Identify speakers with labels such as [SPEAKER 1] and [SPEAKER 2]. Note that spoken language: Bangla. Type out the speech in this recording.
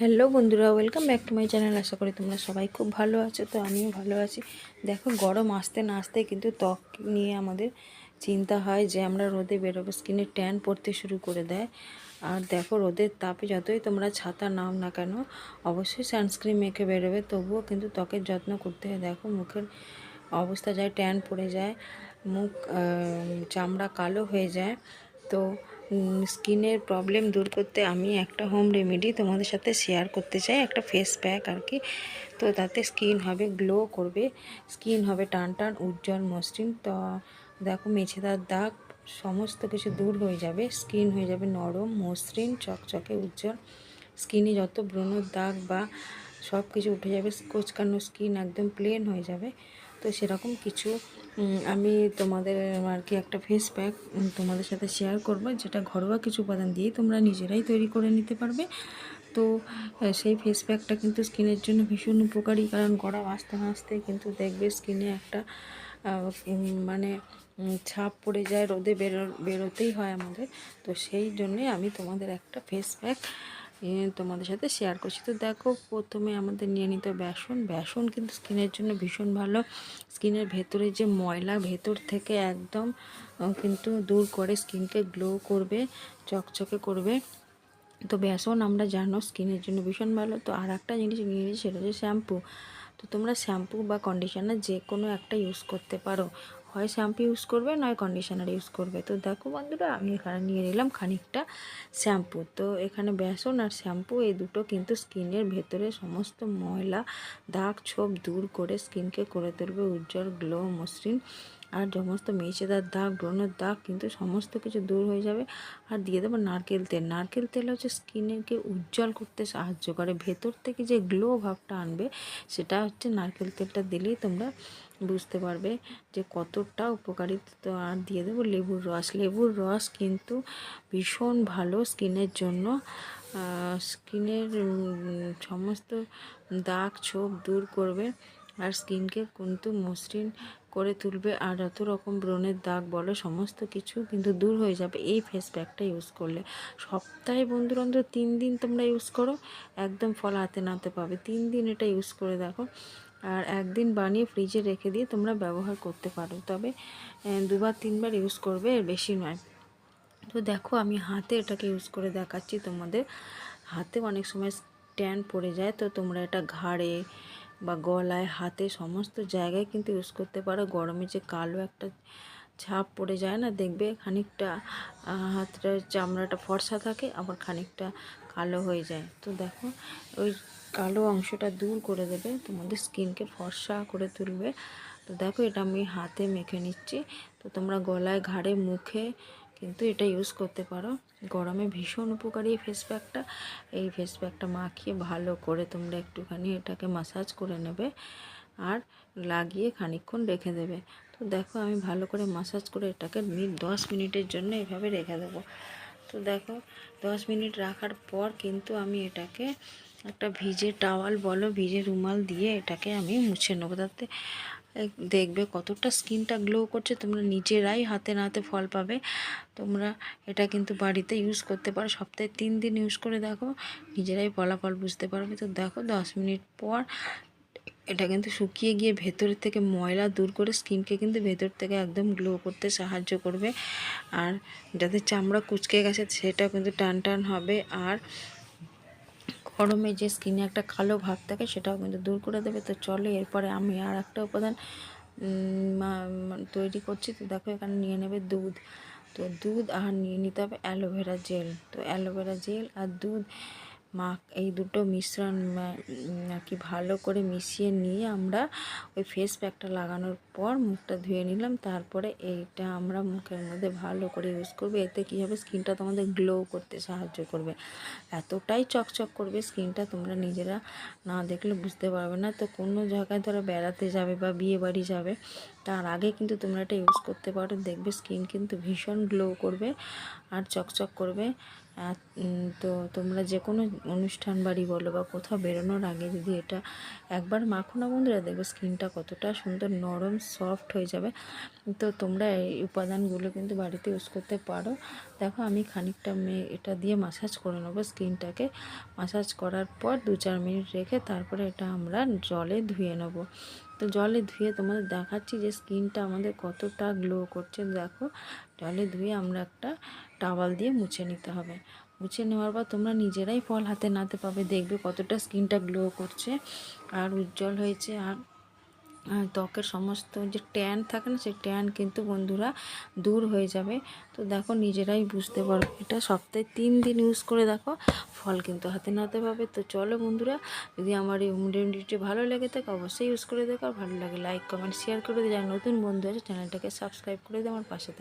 [SPEAKER 1] হ্যালো বন্ধুরা, welcome back to my channel. আশা করি তোমরা সবাই খুব ভালো আছো, তো আমিও ভালো আছি। দেখো, গরম আসতে না আসতে কিন্তু ত্বক নিয়ে আমাদের চিন্তা হয় যে আমরা রোদে বেরোবো স্কিনে ট্যান পড়তে শুরু করে দেয়। আর দেখো, রোদের তাপে যতই তোমরা ছাতা নাও না কেন, অবশ্যই সানস্ক্রিন মেখে বেরোবে, তবুও কিন্তু ত্বকের যত্ন করতে হয়। দেখো, মুখের অবস্থা যায়, ট্যান পড়ে যায়, মুখ চামড়া কালো হয়ে যায়। তো স্কিনের প্রবলেম দূর করতে আমি একটা হোম রেমেডি তোমাদের সাথে শেয়ার করতে চাই, একটা ফেস প্যাক আর কি। তো তাতে স্কিন হবে গ্লো করবে স্কিন হবে টান টান, উজ্জ্বল, মসৃণ। তো দেখো মেছেদার দাগ সমস্ত কিছু দূর হয়ে যাবে স্কিন হয়ে যাবে নরম, মসৃণ, চকচকে, উজ্জ্বল। স্কিনে যত ব্রণর দাগ বা সব কিছু উঠে যাবে, কোচকানো স্কিন একদম প্লেন হয়ে যাবে। তো সেরকম কিছু আমি তোমাদের আর কি একটা ফেস প্যাক তোমাদের সাথে শেয়ার করব, যেটা ঘরোয়া কিছু উপাদান দিয়ে তোমরা নিজেরাই তৈরি করে নিতে পারবে। তো সেই ফেস প্যাকটা কিন্তু স্কিনের জন্য ভীষণ উপকারী, কারণ গরম আসতে আসতে কিন্তু দেখবে স্কিনে একটা মানে ছাপ পড়ে যায়, রোদে বেরো, বেরোতেই হয় আমাদের। তো সেই জন্যে আমি তোমাদের একটা ফেস প্যাক তোমাদের সাথে শেয়ার করছি। তো দেখো, প্রথমে আমাদের নিয়ে নিতে বেসন। বেসন কিন্তু স্কিনের জন্য ভীষণ ভালো। স্কিনের ভেতরে যে ময়লা, ভেতর থেকে একদম কিন্তু দূর করে স্কিনকে গ্লো করবে, চকচকে করবে। তো বেসন আমরা জানো স্কিনের জন্য ভীষণ ভালো। তো আর একটা জিনিস নিয়ে সেটা হচ্ছে শ্যাম্পু। তো তোমরা শ্যাম্পু বা কন্ডিশনার যে কোনো একটা ইউজ করতে পারো। হয় শ্যাম্পু ইউজ করবে, নয় কন্ডিশনার ইউজ করবে। তো দেখো বন্ধুরা, আমি এখানে নিয়ে নিলাম খানিকটা শ্যাম্পু। তো এখানে বেসন আর শ্যাম্পু, এই দুটো কিন্তু স্কিনের ভেতরে সমস্ত ময়লা, দাগ ছোপ দূর করে স্কিনকে করে তুলবে উজ্জ্বল গ্লো মসৃণ আর সমস্ত মেচেদার দাগ, ব্রণের দাগ কিন্তু সমস্ত কিছু দূর হয়ে যাবে। আর দিয়ে দেবো নারকেল তেল। নারকেল তেল হচ্ছে স্কিনকে উজ্জ্বল করতে সাহায্য করে। ভেতর থেকে যে গ্লো ভাবটা আনবে, সেটা হচ্ছে নারকেল তেলটা দিলেই তোমরা বুঝতে পারবে যে কতটা উপকারী। তো আর দিয়ে দেবো লেবুর রস। লেবুর রস কিন্তু ভীষণ ভালো স্কিনের জন্য। স্কিনের সমস্ত দাগ ছোপ দূর করবে। আর স্কিনকে কিন্তু মসৃণ করে তুলবে আর যত রকম ব্রণের দাগ বলো, সমস্ত কিছু কিন্তু দূর হয়ে যাবে এই ফেস প্যাকটা ইউজ করলে। সপ্তাহে বন্ধুরা অন্তত তিন দিন তোমরা ইউজ করো, একদম ফল হাতে নাতে পাবে। তিন দিন এটা ইউজ করে দেখো। আর একদিন বানিয়ে ফ্রিজে রেখে দিয়ে তোমরা ব্যবহার করতে পারো। তবে দুবার তিনবার ইউজ করবে, এর বেশি নয়। তো দেখো, আমি হাতে এটাকে ইউজ করে দেখাচ্ছি তোমাদের। হাতে অনেক সময় ট্যান পড়ে যায়, তো তোমরা এটা ঘাড়ে বা গলায়, হাতে সমস্ত জায়গায় কিন্তু ইউজ করতে পারো। গরমে যে কালো একটা ছাপ পড়ে যায় না, দেখবে খানিকটা হাতটা, চামড়াটা ফর্সা থাকে, আবার খানিকটা কালো হয়ে যায়। তো দেখো, ওই কালো অংশটা দূর করে দেবে, তোমাদের স্কিনকে ফর্সা করে তুলবে। তো দেখো, এটা আমি হাতে মেখে নিচ্ছি। তো তোমরা গলায়, ঘাড়ে, মুখে কিন্তু এটা ইউজ করতে পারো। গরমে ভীষণ উপকারী এই ফেস প্যাকটা এই ফেস প্যাকটা মাখিয়ে ভালো করে তোমরা একটুখানি এটাকে মাসাজ করে নেবে আর লাগিয়ে খানিকক্ষণ রেখে দেবে। তো দেখো আমি ভালো করে মাসাজ করে এটাকে দশ মিনিটের জন্য এভাবে রেখে দেবো। তো দেখো দশ মিনিট রাখার পর কিন্তু আমি এটাকে একটা ভিজে টাওয়াল বলো, ভিজে রুমাল দিয়ে এটাকে আমি মুছে নেব। তাতে দেখবে কতটা স্কিনটা গ্লো করছে, তোমরা নিজেরাই হাতে নাতে ফল পাবে। তোমরা এটা কিন্তু বাড়িতে ইউজ করতে পারো, সপ্তাহে তিন দিন ইউজ করে দেখো, নিজেরাই ফলাফল বুঝতে পারবে। তো দেখো, দশ মিনিট পর এটা কিন্তু শুকিয়ে গিয়ে ভেতর থেকে ময়লা দূর করে স্কিনকে কিন্তু ভেতর থেকে একদম গ্লো করতে সাহায্য করবে। আর যাদের চামড়া কুচকে গেছে, সেটাও কিন্তু টান টান হবে। আর গরমে যে স্কিনে একটা কালো ভাব থাকে সেটাও কিন্তু দূর করে দেবে। তো চলে এরপরে আমি আর একটা উপাদান তৈরি করছি। তো দেখো এখানে নিয়ে নেবে দুধ। তো দুধ আর নিয়ে নিতে হবে অ্যালোভেরা জেল। তো অ্যালোভেরা জেল আর দুধ মা, এই দুটো মিশ্রণ আর কি ভালো করে মিশিয়ে নিয়ে আমরা ওই ফেস প্যাকটা লাগানোর পর মুখটা ধুয়ে নিলাম। তারপরে এইটা আমরা মুখের মধ্যে ভালো করে ইউজ করব। এতে কী হবে? স্কিনটা তোমাদের গ্লো করতে সাহায্য করবে। এতটাই চকচক করবে স্কিনটা তোমরা নিজেরা না দেখলে বুঝতে পারবে না। তো কোনো জায়গায় ধরো বেড়াতে যাবে বা বিয়ে বাড়ি যাবে, তার আগে কিন্তু তোমরা এটা ইউজ করতে পারো। দেখবে স্কিন কিন্তু ভীষণ গ্লো করবে আর চকচক করবে। তো তোমরা যে কোনো অনুষ্ঠান বাড়ি বলো বা কোথাও বেরোনোর আগে যদি এটা একবার মাখো না বন্ধুরা, দেখবে স্কিনটা কতটা সুন্দর নরম, সফট হয়ে যাবে। তো তোমরা এই উপাদানগুলো কিন্তু বাড়িতে ইউজ করতে পারো। দেখো আমি খানিকটা মেয়ে এটা দিয়ে মাসাজ করে নেব স্কিনটাকে। মাসাজ করার পর দু চার মিনিট রেখে তারপরে এটা আমরা জলে ধুয়ে নেব। তো জলে ধুয়ে তোমাদের দেখাচ্ছি যে স্কিনটা আমাদের কতটা গ্লো করছে। দেখো, জলে ধুয়ে আমরা একটা টাওয়াল দিয়ে মুছে নিতে হবে। মুছে নেওয়ার পর তোমরা নিজেরাই ফল হাতে নাতে পাবে, দেখবে কতটা স্কিনটা গ্লো করছে, আর উজ্জ্বল হয়েছে, আর ত্বকের সমস্ত যে ট্যান থাকে না, সেই ট্যান কিন্তু বন্ধুরা দূর হয়ে যাবে। তো দেখো, নিজেরাই বুঝতে পারবে এটা সপ্তাহে তিন দিন ইউজ করে দেখো, ফল কিন্তু হাতে নাতে পাবে। তো চলো বন্ধুরা, যদি আমার এই হোম ভালো লেগে থাকে অবশ্যই ইউজ করে দেখো। আর ভালো লাগে লাইক কমেন্ট শেয়ার করে দিয়ে যারা নতুন বন্ধু আছে চ্যানেলটাকে সাবস্ক্রাইব করে দিয়ে আমার পাশে থেকে।